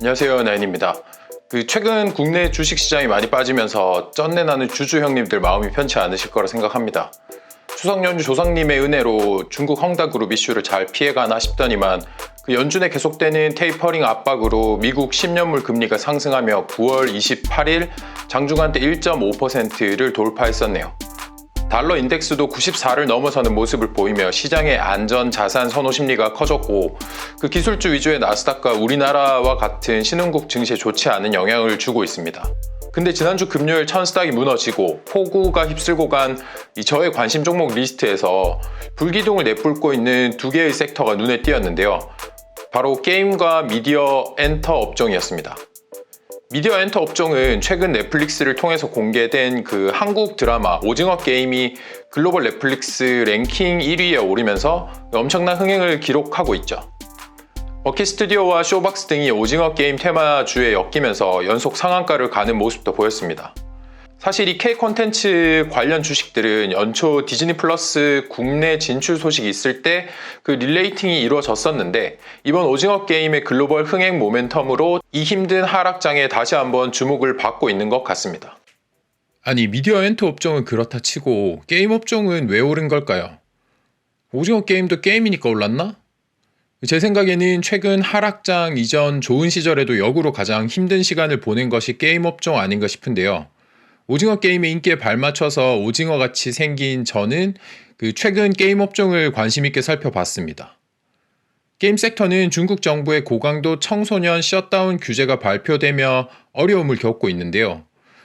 안녕하세요 나인입니다. 그 최근 국내 주식 시장이 많이 빠지면서 쩐내 나는 주주 형님들 마음이 편치 않으실 거라 생각합니다. 추석 연휴 조상님의 은혜로 중국 헝다그룹 이슈를 잘 피해가나 싶더니만 그 연준에 계속되는 테이퍼링 압박으로 미국 10년물 금리가 상승하며 9월 28일 장중한 때 1.5%를 돌파했었네요. 달러 인덱스도 94를 넘어서는 모습을 보이며 시장의 안전 자산 선호 심리가 커졌고 그 기술주 위주의 나스닥과 우리나라와 같은 신흥국 증시에 좋지 않은 영향을 주고 있습니다. 근데 지난주 금요일 천스닥이 무너지고 폭우가 휩쓸고 간이 저의 관심 종목 리스트에서 불기둥을 내뿜고 있는 두 개의 섹터가 눈에 띄었는데요. 바로 게임과 미디어 엔터 업종이었습니다. 미디어 엔터 업종은 최근 넷플릭스를 통해서 공개된 그 한국 드라마 오징어 게임이 글로벌 넷플릭스 랭킹 1위에 오르면서 엄청난 흥행을 기록하고 있죠. 버킷 스튜디오와 쇼박스 등이 오징어 게임 테마주에 엮이면서 연속 상한가를 가는 모습도 보였습니다. 사실 이 K 콘텐츠 관련 주식들은 연초 디즈니 플러스 국내 진출 소식이 있을 때 그 릴레이팅이 이루어졌었는데 이번 오징어 게임의 글로벌 흥행 모멘텀으로 이 힘든 하락장에 다시 한번 주목을 받고 있는 것 같습니다. 아니 미디어 엔터 업종은 그렇다 치고 게임 업종은 왜 오른 걸까요? 오징어 게임도 게임이니까 올랐나? 제 생각에는 최근 하락장 이전 좋은 시절에도 역으로 가장 힘든 시간을 보낸 것이 게임 업종 아닌가 싶은데요. 오징어 게임의 인기에 발맞춰서 오징어 같이 생긴 저는 그 최근 게임 업종을 관심 있게 살펴봤습니다. 게임 섹터는 중국 정부의 고강도 청소년 셧다운 규제가 발표되며 어려움을 겪고 있는데요.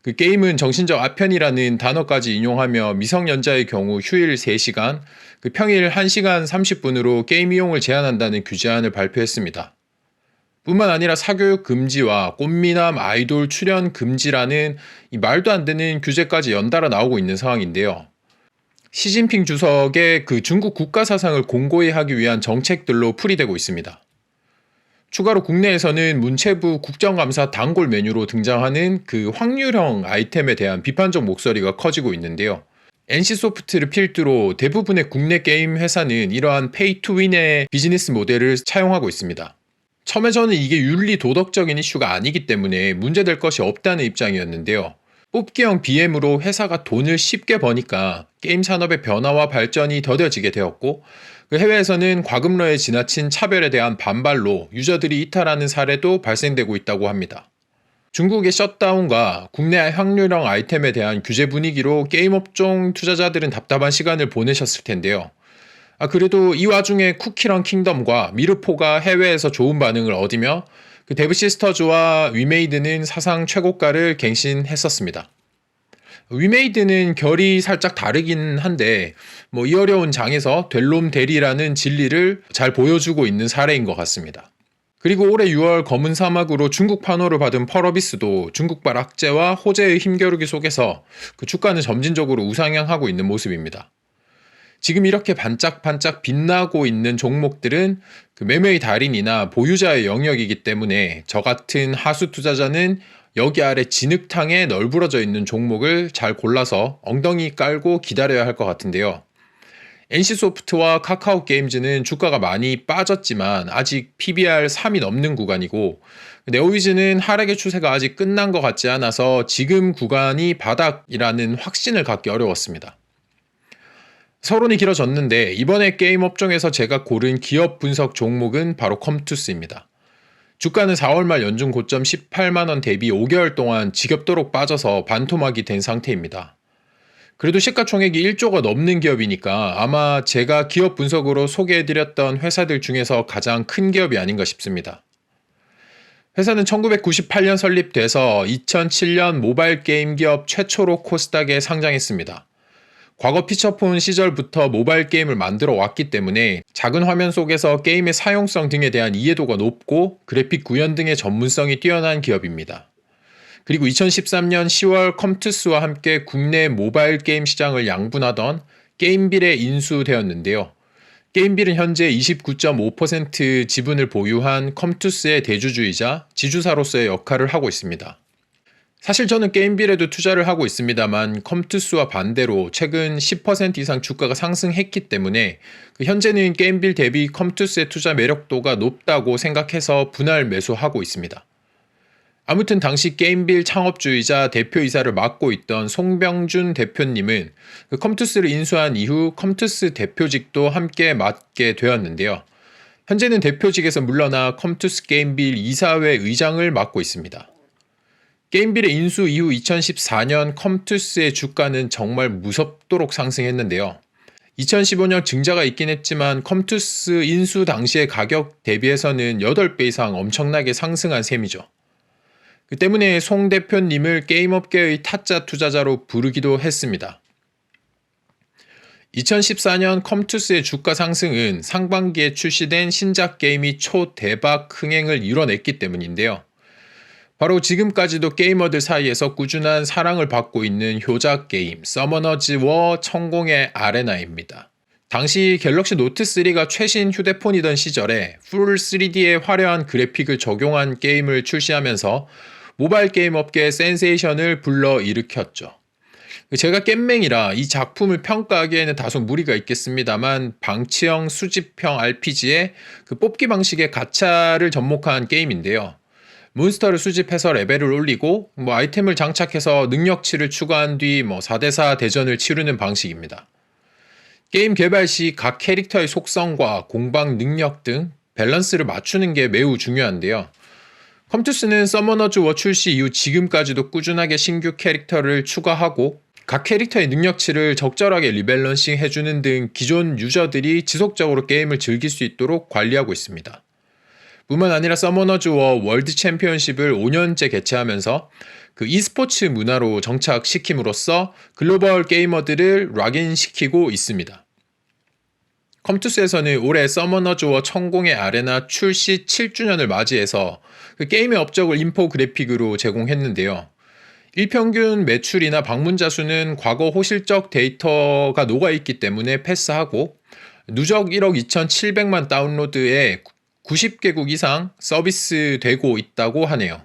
그 게임은 정신적 아편이라는 단어까지 인용하며 미성년자의 경우 휴일 3시간, 그 평일 1시간 30분으로 게임 이용을 제한한다는 규제안을 발표했습니다. 뿐만 아니라 사교육 금지와 꽃미남 아이돌 출연 금지라는 이 말도 안 되는 규제까지 연달아 나오고 있는 상황인데요. 시진핑 주석의 그 중국 국가 사상을 공고히 하기 위한 정책들로 풀이되고 있습니다. 추가로 국내에서는 문체부 국정감사 단골 메뉴로 등장하는 그 확률형 아이템에 대한 비판적 목소리가 커지고 있는데요. NC소프트를 필두로 대부분의 국내 게임 회사는 이러한 페이 투 윈의 비즈니스 모델을 차용하고 있습니다. 처음에 저는 이게 윤리 도덕적인 이슈가 아니기 때문에 문제될 것이 없다는 입장이었는데요. 뽑기형 BM으로 회사가 돈을 쉽게 버니까 게임 산업의 변화와 발전이 더뎌지게 되었고 그 해외에서는 과금러에 지나친 차별에 대한 반발로 유저들이 이탈하는 사례도 발생되고 있다고 합니다. 중국의 셧다운과 국내 확률형 아이템에 대한 규제 분위기로 게임 업종 투자자들은 답답한 시간을 보내셨을 텐데요. 아, 그래도 이 와중에 쿠키런 킹덤과 미르포가 해외에서 좋은 반응을 얻으며 그 데브 시스터즈와 위메이드는 사상 최고가를 갱신했었습니다. 위메이드는 결이 살짝 다르긴 한데 뭐 이 어려운 장에서 델롬 대리라는 진리를 잘 보여주고 있는 사례인 것 같습니다. 그리고 올해 6월 검은 사막으로 중국 판호를 받은 펄어비스도 중국발 악재와 호재의 힘겨루기 속에서 그 주가는 점진적으로 우상향하고 있는 모습입니다. 지금 이렇게 반짝반짝 빛나고 있는 종목들은 그 매매의 달인이나 보유자의 영역이기 때문에 저 같은 하수 투자자는 여기 아래 진흙탕에 널브러져 있는 종목을 잘 골라서 엉덩이 깔고 기다려야 할 것 같은데요. NC소프트와 카카오 게임즈는 주가가 많이 빠졌지만 아직 PBR 3이 넘는 구간이고 네오위즈는 하락의 추세가 아직 끝난 것 같지 않아서 지금 구간이 바닥이라는 확신을 갖기 어려웠습니다. 서론이 길어졌는데 이번에 게임 업종에서 제가 고른 기업 분석 종목은 바로 컴투스입니다. 주가는 4월 말 연중 고점 18만원 대비 5개월 동안 지겹도록 빠져서 반토막이 된 상태입니다. 그래도 시가총액이 1조가 넘는 기업이니까 아마 제가 기업 분석으로 소개해드렸던 회사들 중에서 가장 큰 기업이 아닌가 싶습니다. 회사는 1998년 설립돼서 2007년 모바일 게임 기업 최초로 코스닥에 상장했습니다. 과거 피처폰 시절부터 모바일 게임을 만들어 왔기 때문에 작은 화면 속에서 게임의 사용성 등에 대한 이해도가 높고 그래픽 구현 등의 전문성이 뛰어난 기업입니다. 그리고 2013년 10월 컴투스와 함께 국내 모바일 게임 시장을 양분하던 게임빌에 인수되었는데요. 게임빌은 현재 29.5% 지분을 보유한 컴투스의 대주주이자 지주사로서의 역할을 하고 있습니다. 사실 저는 게임빌에도 투자를 하고 있습니다만 컴투스와 반대로 최근 10% 이상 주가가 상승했기 때문에 그 현재는 게임빌 대비 컴투스의 투자 매력도가 높다고 생각해서 분할 매수하고 있습니다. 아무튼 당시 게임빌 창업주이자 대표이사를 맡고 있던 송병준 대표님은 그 컴투스를 인수한 이후 컴투스 대표직도 함께 맡게 되었는데요. 현재는 대표직에서 물러나 컴투스 게임빌 이사회 의장을 맡고 있습니다. 게임빌의 인수 이후 2014년 컴투스의 주가는 정말 무섭도록 상승했는데요. 2015년 증자가 있긴 했지만 컴투스 인수 당시의 가격 대비해서는 8배 이상 엄청나게 상승한 셈이죠. 그 때문에 송 대표님을 게임업계의 타짜 투자자로 부르기도 했습니다. 2014년 컴투스의 주가 상승은 상반기에 출시된 신작 게임이 초대박 흥행을 이뤄냈기 때문인데요. 바로 지금까지도 게이머들 사이에서 꾸준한 사랑을 받고 있는 효자 게임 서머너즈 워 천공의 아레나입니다. 당시 갤럭시 노트 3가 최신 휴대폰이던 시절에 풀 3D의 화려한 그래픽을 적용한 게임을 출시하면서 모바일 게임 업계의 센세이션을 불러 일으켰죠. 제가 겜맹이라 이 작품을 평가하기에는 다소 무리가 있겠습니다만 방치형 수집형 RPG의 그 뽑기 방식의 가차를 접목한 게임인데요. 몬스터를 수집해서 레벨을 올리고 뭐 아이템을 장착해서 능력치를 추가한 뒤 뭐 4대4 대전을 치르는 방식입니다. 게임 개발 시 각 캐릭터의 속성과 공방 능력 등 밸런스를 맞추는 게 매우 중요한데요. 컴투스는 서머너즈 워 출시 이후 지금까지도 꾸준하게 신규 캐릭터를 추가하고 각 캐릭터의 능력치를 적절하게 리밸런싱 해주는 등 기존 유저들이 지속적으로 게임을 즐길 수 있도록 관리하고 있습니다. 뿐만 아니라 서머너즈 워 월드 챔피언십을 5년째 개최하면서 그 e스포츠 문화로 정착시킴으로써 글로벌 게이머들을 락인시키고 있습니다. 컴투스에서는 올해 서머너즈 워 천공의 아레나 출시 7주년을 맞이해서 그 게임의 업적을 인포 그래픽으로 제공했는데요. 일평균 매출이나 방문자 수는 과거 호실적 데이터가 녹아있기 때문에 패스하고 누적 1억 2,700만 다운로드에 90개국 이상 서비스되고 있다고 하네요.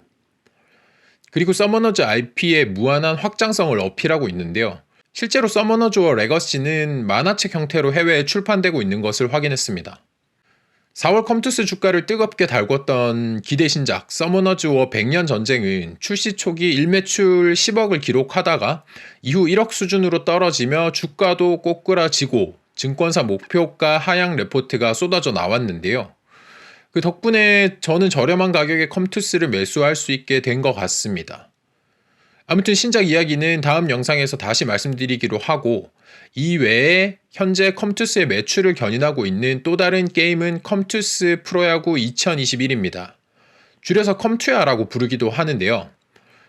그리고 서머너즈 IP의 무한한 확장성을 어필하고 있는데요. 실제로 서머너즈와 레거시는 만화책 형태로 해외에 출판되고 있는 것을 확인했습니다. 4월 컴투스 주가를 뜨겁게 달궜던 기대 신작 서머너즈 워 100년 전쟁은 출시 초기 일매출 10억을 기록하다가 이후 1억 수준으로 떨어지며 주가도 꼬꾸라지고 증권사 목표가 하향 레포트가 쏟아져 나왔는데요. 그 덕분에 저는 저렴한 가격에 컴투스를 매수할 수 있게 된 것 같습니다. 아무튼 신작 이야기는 다음 영상에서 다시 말씀드리기로 하고 이 외에 현재 컴투스의 매출을 견인하고 있는 또 다른 게임은 컴투스 프로야구 2021입니다. 줄여서 컴투야라고 부르기도 하는데요.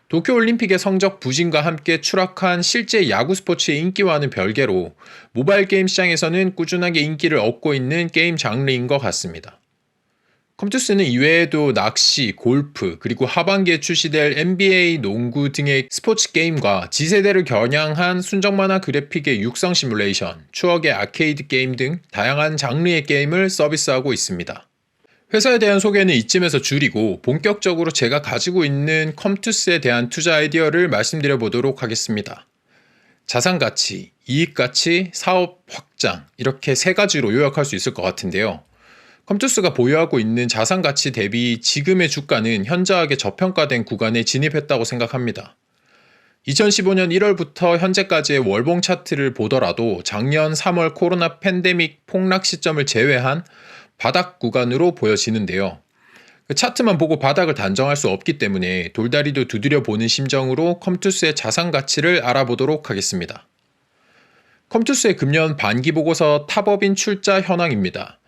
도쿄올림픽의 성적 부진과 함께 추락한 실제 야구 스포츠의 인기와는 별개로 모바일 게임 시장에서는 꾸준하게 인기를 얻고 있는 게임 장르인 것 같습니다. 컴투스는 이외에도 낚시, 골프, 그리고 하반기에 출시될 NBA, 농구 등의 스포츠 게임과 지세대를 겨냥한 순정 만화 그래픽의 육성 시뮬레이션, 추억의 아케이드 게임 등 다양한 장르의 게임을 서비스하고 있습니다. 회사에 대한 소개는 이쯤에서 줄이고 본격적으로 제가 가지고 있는 컴투스에 대한 투자 아이디어를 말씀드려 보도록 하겠습니다. 자산 가치, 이익 가치, 사업 확장 이렇게 세 가지로 요약할 수 있을 것 같은데요. 컴투스가 보유하고 있는 자산 가치 대비 지금의 주가는 현저하게 저평가된 구간에 진입했다고 생각합니다. 2015년 1월부터 현재까지의 월봉 차트를 보더라도 작년 3월 코로나 팬데믹 폭락 시점을 제외한 바닥 구간으로 보여지는데요. 그 차트만 보고 바닥을 단정할 수 없기 때문에 돌다리도 두드려 보는 심정으로 컴투스의 자산 가치를 알아보도록 하겠습니다. 컴투스의 금년 반기 보고서 탑업인 출자 현황입니다.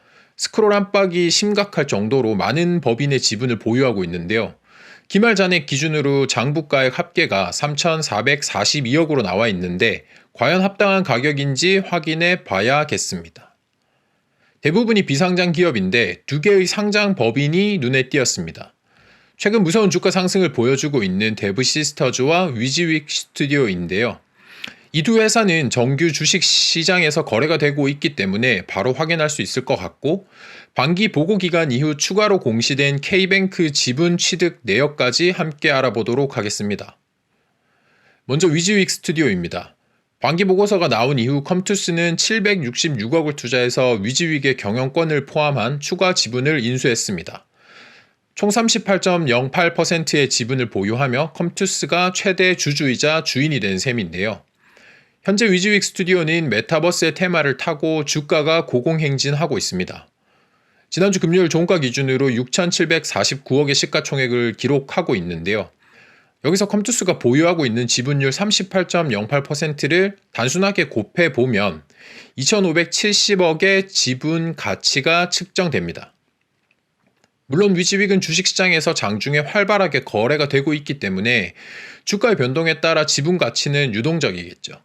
스크롤 안팎이 심각할 정도로 많은 법인의 지분을 보유하고 있는데요. 기말 잔액 기준으로 장부가액 합계가 3,442억으로 나와 있는데 과연 합당한 가격인지 확인해 봐야겠습니다. 대부분이 비상장 기업인데 두 개의 상장 법인이 눈에 띄었습니다. 최근 무서운 주가 상승을 보여주고 있는 데브 시스터즈와 위지윅 스튜디오인데요. 이 두 회사는 정규 주식 시장에서 거래가 되고 있기 때문에 바로 확인할 수 있을 것 같고 반기 보고 기간 이후 추가로 공시된 K뱅크 지분 취득 내역까지 함께 알아보도록 하겠습니다. 먼저 위즈윅 스튜디오입니다. 반기 보고서가 나온 이후 컴투스는 766억을 투자해서 위즈윅의 경영권을 포함한 추가 지분을 인수했습니다. 총 38.08%의 지분을 보유하며 컴투스가 최대 주주이자 주인이 된 셈인데요. 현재 위즈윅 스튜디오는 메타버스의 테마를 타고 주가가 고공행진하고 있습니다. 지난주 금요일 종가 기준으로 6,749억의 시가총액을 기록하고 있는데요. 여기서 컴투스가 보유하고 있는 지분율 38.08%를 단순하게 곱해 보면 2,570억의 지분 가치가 측정됩니다. 물론 위즈윅은 주식시장에서 장중에 활발하게 거래가 되고 있기 때문에 주가의 변동에 따라 지분 가치는 유동적이겠죠.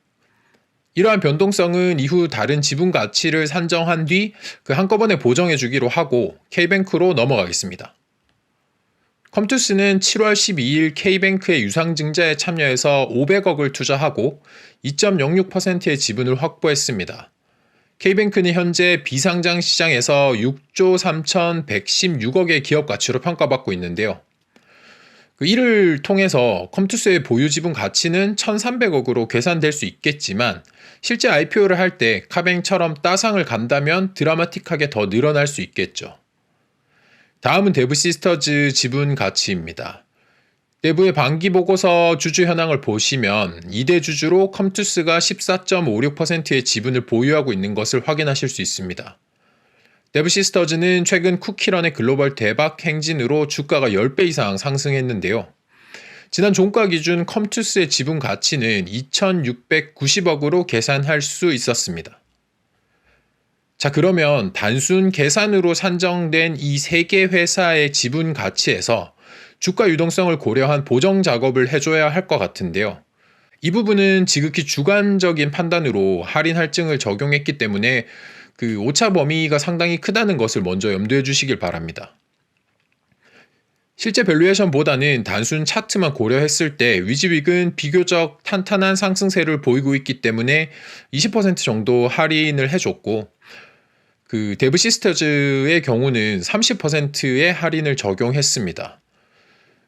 이러한 변동성은 이후 다른 지분 가치를 산정한 뒤 그 한꺼번에 보정해 주기로 하고 K뱅크로 넘어가겠습니다. 컴투스는 7월 12일 K뱅크의 유상증자에 참여해서 500억을 투자하고 2.06%의 지분을 확보했습니다. K뱅크는 현재 비상장 시장에서 6조 3,116억의 기업 가치로 평가받고 있는데요. 그 이를 통해서 컴투스의 보유 지분 가치는 1,300억으로 계산될 수 있겠지만 실제 IPO를 할 때 카뱅처럼 따상을 간다면 드라마틱하게 더 늘어날 수 있겠죠. 다음은 데브 시스터즈 지분 가치입니다. 내부의 반기 보고서 주주 현황을 보시면 2대 주주로 컴투스가 14.56%의 지분을 보유하고 있는 것을 확인하실 수 있습니다. 데브 시스터즈는 최근 쿠키런의 글로벌 대박 행진으로 주가가 10배 이상 상승했는데요. 지난 종가 기준 컴투스의 지분 가치는 2,690억으로 계산할 수 있었습니다. 자, 그러면 단순 계산으로 산정된 이 세 개 회사의 지분 가치에서 주가 유동성을 고려한 보정 작업을 해줘야 할 것 같은데요. 이 부분은 지극히 주관적인 판단으로 할인 할증을 적용했기 때문에 그 오차 범위가 상당히 크다는 것을 먼저 염두해 주시길 바랍니다. 실제 밸류에이션보다는 단순 차트만 고려했을 때 위즈윅은 비교적 탄탄한 상승세를 보이고 있기 때문에 20% 정도 할인을 해줬고 그 데브 시스터즈의 경우는 30%의 할인을 적용했습니다.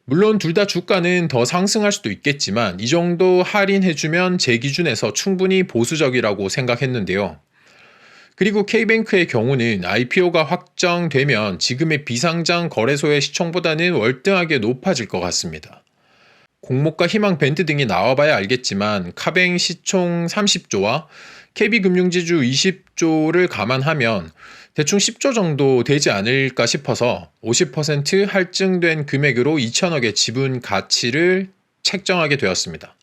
물론 둘 다 주가는 더 상승할 수도 있겠지만 이 정도 할인해주면 제 기준에서 충분히 보수적이라고 생각했는데요. 그리고 K뱅크의 경우는 IPO가 확정되면 지금의 비상장 거래소의 시총보다는 월등하게 높아질 것 같습니다. 공모가 희망 밴드 등이 나와봐야 알겠지만 카뱅 시총 30조와 KB금융지주 20조를 감안하면 대충 10조 정도 되지 않을까 싶어서 50% 할증된 금액으로 2천억의 지분 가치를 책정하게 되었습니다.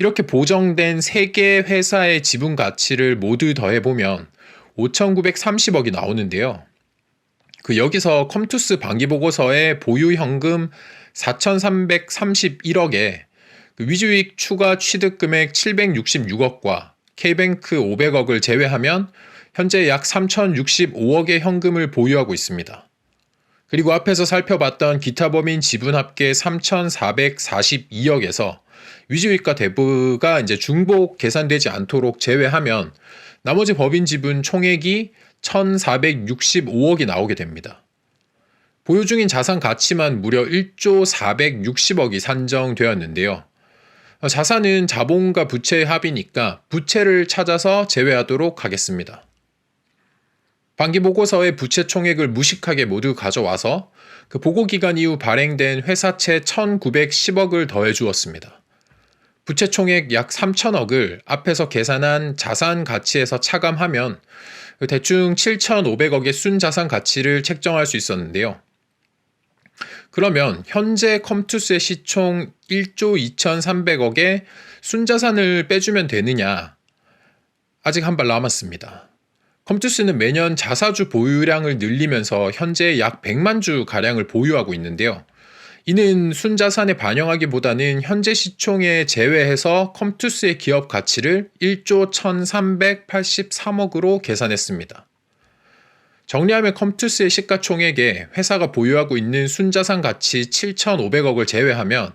이렇게 보정된 3개 회사의 지분 가치를 모두 더해보면 5,930억이 나오는데요. 그 여기서 컴투스 반기보고서의 보유 현금 4,331억에 그 위주익 추가 취득 금액 766억과 K뱅크 500억을 제외하면 현재 약 3,065억의 현금을 보유하고 있습니다. 그리고 앞에서 살펴봤던 기타 범인 지분 합계 3,442억에서 위즈윗과 대부가 이제 중복 계산되지 않도록 제외하면 나머지 법인 지분 총액이 1,465억이 나오게 됩니다. 보유 중인 자산 가치만 무려 1조 460억이 산정되었는데요. 자산은 자본과 부채의 합이니까 부채를 찾아서 제외하도록 하겠습니다. 반기 보고서의 부채 총액을 무식하게 모두 가져와서 그 보고 기간 이후 발행된 회사채 1,910억을 더해 주었습니다. 부채 총액 약 3천억을 앞에서 계산한 자산 가치에서 차감하면 대충 7,500억의 순자산 가치를 책정할 수 있었는데요. 그러면 현재 컴투스의 시총 1조 2,300억의 순자산을 빼주면 되느냐? 아직 한 발 남았습니다. 컴투스는 매년 자사주 보유량을 늘리면서 현재 약 100만 주 가량을 보유하고 있는데요. 이는 순자산에 반영하기보다는 현재 시총에 제외해서 컴투스의 기업 가치를 1조 1383억으로 계산했습니다. 정리하면 컴투스의 시가총액에 회사가 보유하고 있는 순자산 가치 7,500억을 제외하면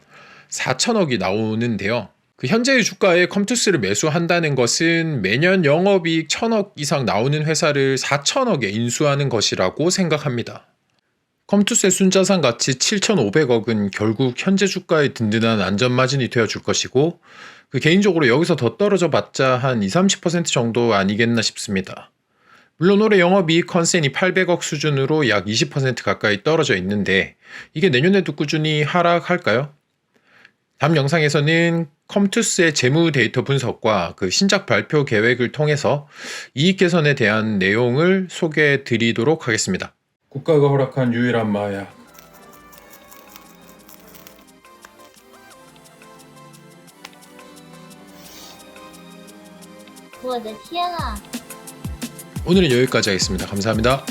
4천억이 나오는데요. 그 현재의 주가에 컴투스를 매수한다는 것은 매년 영업이익 1천억 이상 나오는 회사를 4천억에 인수하는 것이라고 생각합니다. 컴투스의 순자산 가치 7,500억은 결국 현재 주가의 든든한 안전 마진이 되어줄 것이고 그 개인적으로 여기서 더 떨어져 봤자 한 20, 30% 정도 아니겠나 싶습니다. 물론 올해 영업이익 컨센이 800억 수준으로 약 20% 가까이 떨어져 있는데 이게 내년에도 꾸준히 하락할까요? 다음 영상에서는 컴투스의 재무 데이터 분석과 그 신작 발표 계획을 통해서 이익 개선에 대한 내용을 소개해 드리도록 하겠습니다. 국가가 허락한 유일한 마약. 와, 내 티아나 오늘은 여기까지 하겠습니다. 감사합니다.